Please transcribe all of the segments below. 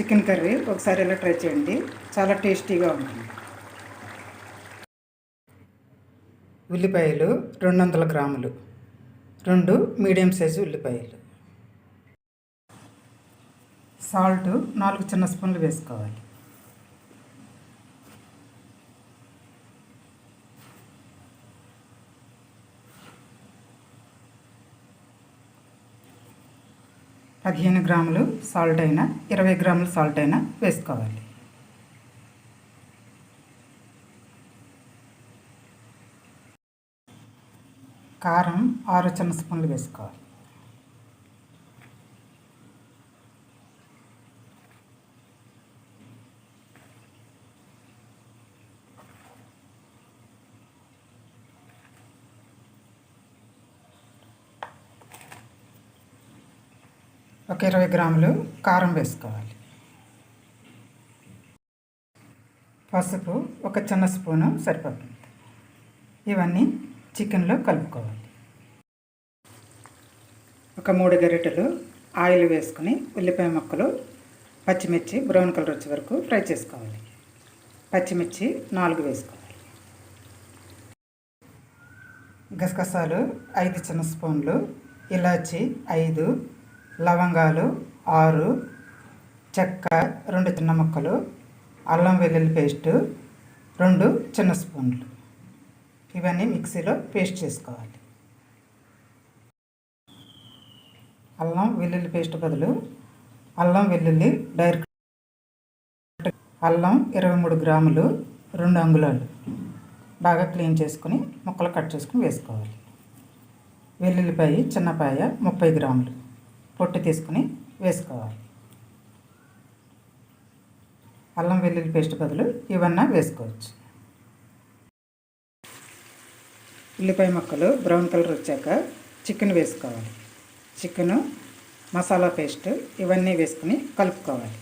Chicken curry ఒకసారి ఇలా try చేయండి. చాలా టేస్టీగా ఉంటుంది. ఉల్లిపాయలు రెండు వందల గ్రాములు. రెండు మీడియం సైజు ఉల్లిపాయలు. సాల్ట్ నాలుగు చిన్న స్పూన్లు వేసుకోవాలి. పదిహేను గ్రాములు సాల్ట్ అయినా ఇరవై గ్రాములు సాల్ట్ అయినా వేసుకోవాలి. కారం ఆరు చిన్న స్పూన్లు వేసుకోవాలి. ఒక ఇరవై గ్రాములు కారం వేసుకోవాలి. పసుపు ఒక చిన్న స్పూను సరిపోతుంది. ఇవన్నీ చికెన్లో కలుపుకోవాలి. ఒక మూడు గరిటెలు ఆయిల్ వేసుకుని ఉల్లిపాయ ముక్కలు పచ్చిమిర్చి బ్రౌన్ కలర్ వచ్చే వరకు ఫ్రై చేసుకోవాలి. పచ్చిమిర్చి నాలుగు వేసుకోవాలి. గసగసాలు ఐదు చిన్న స్పూన్లు ఇలాచి ఐదు లవంగాలు ఆరు చెక్క రెండు చిన్న ముక్కలు అల్లం వెల్లుల్లి పేస్టు రెండు చిన్న స్పూన్లు. ఇవన్నీ మిక్సీలో పేస్ట్ చేసుకోవాలి. అల్లం వెల్లుల్లి పేస్ట్ బదులు అల్లం వెల్లుల్లి డైరెక్ట్ అల్లం ఇరవై మూడు గ్రాములు రెండు అంగుళాలు బాగా క్లీన్ చేసుకుని ముక్కలు కట్ చేసుకుని వేసుకోవాలి. వెల్లుల్లిపాయ చిన్నపాయ ముప్పై గ్రాములు. పొట్టు తీసుకుని వేసుకోవాలి. అల్లం వెల్లుల్లి పేస్ట్ బదులు ఇవన్నా వేసుకోవచ్చు. ఉల్లిపాయ ముక్కలు బ్రౌన్ కలర్ వచ్చాక చికెన్ వేసుకోవాలి. చికెను మసాలా పేస్ట్ ఇవన్నీ వేసుకుని కలుపుకోవాలి.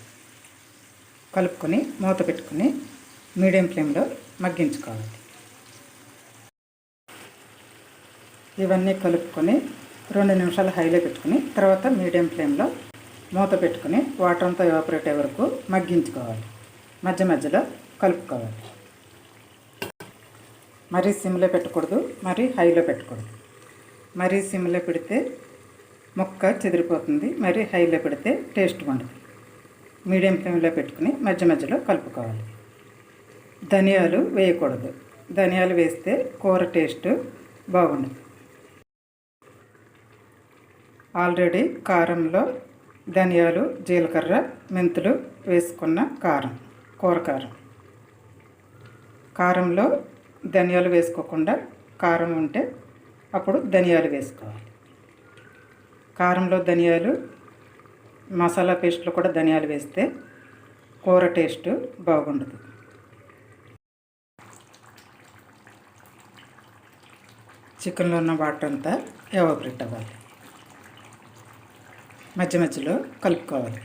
కలుపుకొని మూత పెట్టుకుని మీడియం ఫ్లేమ్లో మగ్గించుకోవాలి. ఇవన్నీ కలుపుకొని రెండు నిమిషాలు హైలో పెట్టుకుని తర్వాత మీడియం ఫ్లేమ్లో మూత పెట్టుకుని వాటర్ అంతా ఎవాపరేట్ అయ్యే వరకు మగ్గించుకోవాలి. మధ్య మధ్యలో కలుపుకోవాలి. మరీ సిమ్లో పెట్టకూడదు మరీ హైలో పెట్టకూడదు. మరీ సిమ్లో పెడితే ముక్క చెదిరిపోతుంది మరీ హైలో పెడితే టేస్ట్ ఉండదు మీడియం ఫ్లేమ్లో పెట్టుకుని మధ్య మధ్యలో కలుపుకోవాలి. ధనియాలు వేయకూడదు. ధనియాలు వేస్తే కూర టేస్ట్ బాగుండదు. ఆల్రెడీ కారంలో ధనియాలు జీలకర్ర మెంతులు వేసుకున్న కారం కూర కారం. కారంలో ధనియాలు వేసుకోకుండా కారం ఉంటే అప్పుడు ధనియాలు వేసుకోవాలి. కారంలో ధనియాలు మసాలా పేస్ట్లో కూడా ధనియాలు వేస్తే కూర టేస్ట్ బాగుండదు. చికెన్లో ఉన్న వాటర్ అంతా ఎవాపరేట్ అవ్వాలి. మధ్య మధ్యలో కలుపుకోవాలి.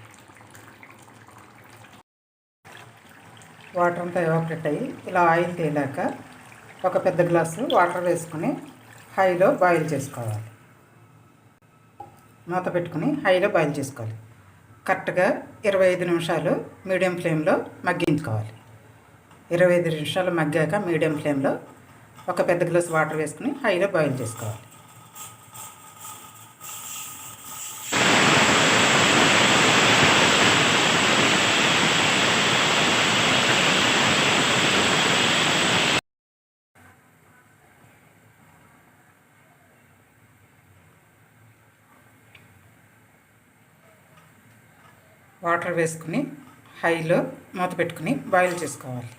వాటర్ అంతా ఎవాపరేట్ అయ్యి ఇలా ఆయిల్ తేలాక ఒక పెద్ద గ్లాసు వాటర్ వేసుకొని హైలో బాయిల్ చేసుకోవాలి. మూత పెట్టుకుని హైలో బాయిల్ చేసుకోవాలి. కరెక్ట్గా ఇరవై ఐదు నిమిషాలు మీడియం ఫ్లేమ్లో మగ్గించుకోవాలి. ఇరవై ఐదు నిమిషాలు మగ్గాక మీడియం ఫ్లేమ్లో ఒక పెద్ద గ్లాస్ వాటర్ వేసుకుని హైలో బాయిల్ చేసుకోవాలి. వాటర్ వేసుకుని హైలో మూత పెట్టుకుని బాయిల్ చేసుకోవాలి.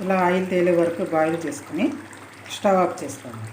ఇలా ఆయిల్ తేలే వరకు బాయిల్ చేసుకుని స్టవ్ ఆఫ్ చేసుకోండి